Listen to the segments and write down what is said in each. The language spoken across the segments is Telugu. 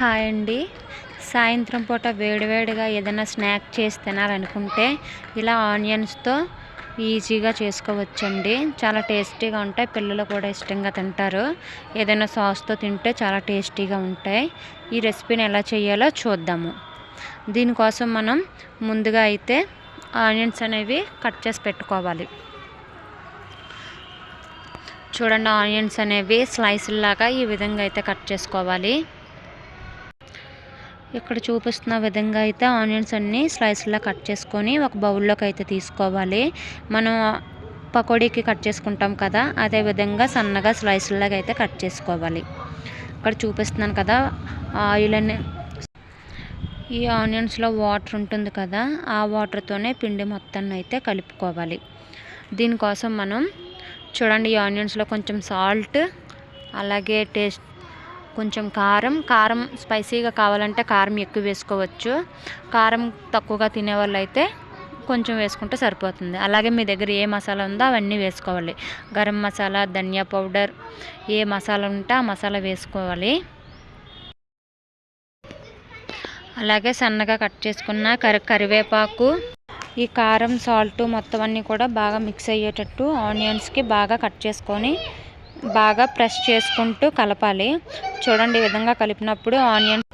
హాయ్ అండి. సాయంత్రం పూట వేడివేడిగా ఏదైనా స్నాక్ చేసి తినాలనుకుంటే ఇలా ఆనియన్స్తో ఈజీగా చేసుకోవచ్చండి. చాలా టేస్టీగా ఉంటాయి. పిల్లలు కూడా ఇష్టంగా తింటారు. ఏదైనా సాస్తో తింటే చాలా టేస్టీగా ఉంటాయి. ఈ రెసిపీని ఎలా చేయాలో చూద్దాము. దీనికోసం మనం ముందుగా అయితే ఆనియన్స్ అనేవి కట్ చేసి పెట్టుకోవాలి. చూడండి ఆనియన్స్ అనేవి స్లైసుల్లాగా ఈ విధంగా అయితే కట్ చేసుకోవాలి. ఇక్కడ చూపిస్తున్న విధంగా అయితే ఆనియన్స్ అన్నీ స్లైస్లా కట్ చేసుకొని ఒక బౌల్లోకి అయితే తీసుకోవాలి. మనం పకోడీకి కట్ చేసుకుంటాం కదా అదే విధంగా సన్నగా స్లైస్లాగా అయితే కట్ చేసుకోవాలి. ఇక్కడ చూపిస్తున్నాను కదా ఆయిల్ అనే ఈ ఆనియన్స్లో వాటర్ ఉంటుంది కదా ఆ వాటర్తోనే పిండి మొత్తాన్ని అయితే కలుపుకోవాలి. దీనికోసం మనం చూడండి ఈ ఆనియన్స్లో కొంచెం సాల్ట్ అలాగే టేస్ట్ కొంచెం కారం కారం స్పైసీగా కావాలంటే కారం ఎక్కువ వేసుకోవచ్చు. కారం తక్కువగా తినేవాళ్ళు అయితే కొంచెం వేసుకుంటే సరిపోతుంది. అలాగే మీ దగ్గర ఏ మసాలా ఉందో అవన్నీ వేసుకోవాలి. గరం మసాలా ధనియా పౌడర్ ఏ మసాలా ఉంటే ఆ మసాలా వేసుకోవాలి. అలాగే సన్నగా కట్ చేసుకున్న కరి కరివేపాకు ఈ కారం సాల్ట్ మొత్తం అన్నీ కూడా బాగా మిక్స్ అయ్యేటట్టు ఆనియన్స్కి బాగా కట్ చేసుకొని బాగా ప్రెస్ చేసుకుంటూ కలపాలి. చూడండి ఈ విధంగా కలిపినప్పుడు ఆనియన్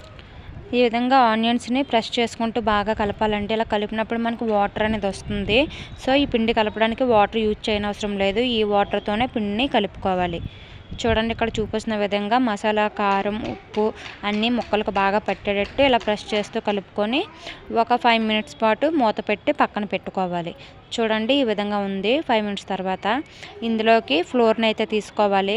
ఈ విధంగా ఆనియన్స్ని ప్రెస్ చేసుకుంటూ బాగా కలపాలంటే ఇలా కలిపినప్పుడు మనకు వాటర్ అనేది వస్తుంది. సో ఈ పిండి కలపడానికి వాటర్ యూజ్ చేయనవసరం లేదు. ఈ వాటర్తోనే పిండిని కలుపుకోవాలి. చూడండి ఇక్కడ చూపిస్తున్న విధంగా మసాలా కారం ఉప్పు అన్నీ ముక్కలకు బాగా పట్టేటట్టు ఇలా ప్రెస్ చేస్తూ కలుపుకొని ఒక ఫైవ్ మినిట్స్ పాటు మూత పెట్టి పక్కన పెట్టుకోవాలి. చూడండి ఈ విధంగా ఉంది ఫైవ్ మినిట్స్ తర్వాత. ఇందులోకి ఫ్లోర్ని అయితే తీసుకోవాలి.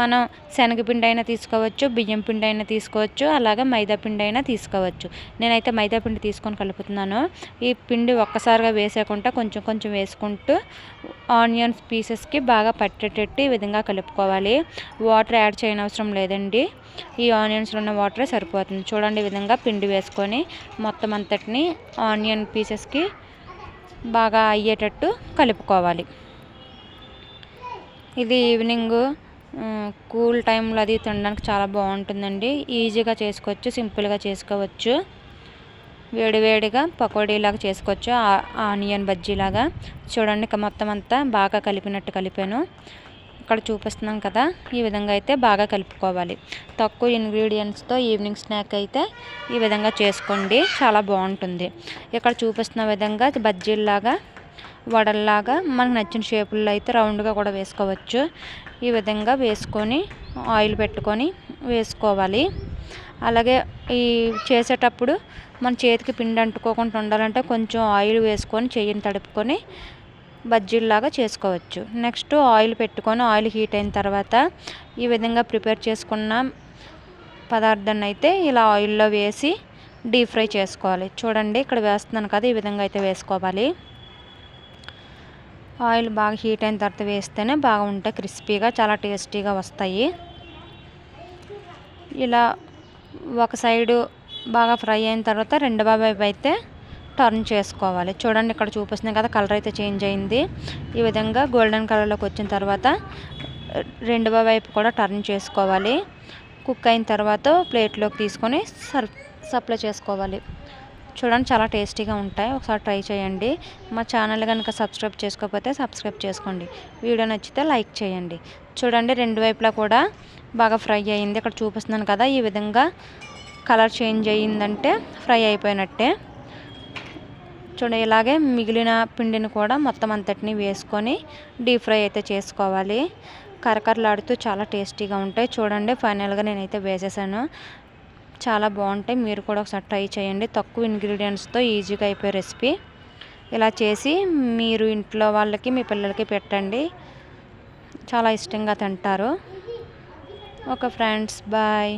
మనం శనగపిండి అయినా తీసుకోవచ్చు బియ్యం పిండి అయినా తీసుకోవచ్చు అలాగే మైదా పిండి అయినా తీసుకోవచ్చు. నేనైతే మైదా పిండి తీసుకొని కలుపుతున్నాను. ఈ పిండి ఒక్కసారిగా వేసేకుండా కొంచెం కొంచెం వేసుకుంటూ ఆనియన్స్ పీసెస్కి బాగా పట్టేటట్టు ఈ విధంగా కలుపుకోవాలి. వాటర్ యాడ్ చేయనవసరం లేదండి. ఈ ఆనియన్స్లో ఉన్న వాటరే సరిపోతుంది. చూడండి ఈ విధంగా పిండి వేసుకొని మొత్తం అంతటిని ఆనియన్ పీసెస్కి బాగా అయ్యేటట్టు కలుపుకోవాలి. ఇది ఈవినింగ్ కూల్ టైంలో అది తినడానికి చాలా బాగుంటుందండి. ఈజీగా చేసుకోవచ్చు సింపుల్గా చేసుకోవచ్చు. వేడివేడిగా పకోడీలాగా చేసుకోవచ్చు ఆనియన్ బజ్జీలాగా. చూడండి ఇక మొత్తం అంతా బాగా కలిపినట్టు కలిపాను. ఇక్కడ చూపిస్తున్నాం కదా ఈ విధంగా అయితే బాగా కలుపుకోవాలి. తక్కువ ఇంగ్రీడియంట్స్తో ఈవినింగ్ స్నాక్ అయితే ఈ విధంగా చేసుకోండి చాలా బాగుంటుంది. ఇక్కడ చూపిస్తున్న విధంగా బజ్జీల్లాగా వడల్లాగా మనకు నచ్చిన షేపుల్లో అయితే రౌండ్గా కూడా వేసుకోవచ్చు. ఈ విధంగా వేసుకొని ఆయిల్ పెట్టుకొని వేసుకోవాలి. అలాగే ఈ చేసేటప్పుడు మన చేతికి పిండి అంటుకోకుండా ఉండాలంటే కొంచెం ఆయిల్ వేసుకొని చెయ్యిని తడుపుకొని బజ్జీల్లాగా చేసుకోవచ్చు. నెక్స్ట్ ఆయిల్ పెట్టుకొని ఆయిల్ హీట్ అయిన తర్వాత ఈ విధంగా ప్రిపేర్ చేసుకున్న పదార్థాన్ని అయితే ఇలా ఆయిల్లో వేసి డీప్ ఫ్రై చేసుకోవాలి. చూడండి ఇక్కడ వేస్తున్నాను కదా ఈ విధంగా అయితే వేసుకోవాలి. ఆయిల్ బాగా హీట్ అయిన తర్వాత వేస్తేనే బాగా ఉంటాయి క్రిస్పీగా చాలా టేస్టీగా వస్తాయి. ఇలా ఒక సైడు బాగా ఫ్రై అయిన తర్వాత రెండవ వైపు అయితే టర్న్ చేసుకోవాలి. చూడండి ఇక్కడ చూపిస్తుంది కదా కలర్ అయితే చేంజ్ అయింది. ఈ విధంగా గోల్డెన్ కలర్లోకి వచ్చిన తర్వాత రెండవ వైపు కూడా టర్న్ చేసుకోవాలి. కుక్ అయిన తర్వాత ప్లేట్లోకి తీసుకొని సర్వ్ సప్లై చేసుకోవాలి. చూడండి చాలా టేస్టీగా ఉంటాయి. ఒకసారి ట్రై చేయండి. మా ఛానల్ కనుక సబ్స్క్రైబ్ చేసుకోకపోతే సబ్స్క్రైబ్ చేసుకోండి. వీడియో నచ్చితే లైక్ చేయండి. చూడండి రెండు వైపులా కూడా బాగా ఫ్రై అయ్యింది ఇక్కడ చూపిస్తున్నాను కదా ఈ విధంగా కలర్ చేంజ్ అయ్యిందంటే ఫ్రై అయిపోయినట్టే. చూడండి ఇలాగే మిగిలిన పిండిని కూడా మొత్తం అంతటిని వేసుకొని డీప్ ఫ్రై అయితే చేసుకోవాలి. కరకరలాడుతూ చాలా టేస్టీగా ఉంటాయి. చూడండి ఫైనల్గా నేనైతే వేసేసాను. చాలా బాగుంటాయి. మీరు కూడా ఒకసారి ట్రై చేయండి. తక్కువ ఇంగ్రీడియంట్స్తో ఈజీగా అయిపోయే రెసిపీ. ఇలా చేసి మీరు ఇంట్లో వాళ్ళకి మీ పిల్లలకి పెట్టండి. చాలా ఇష్టంగా తింటారు. Okay friends bye.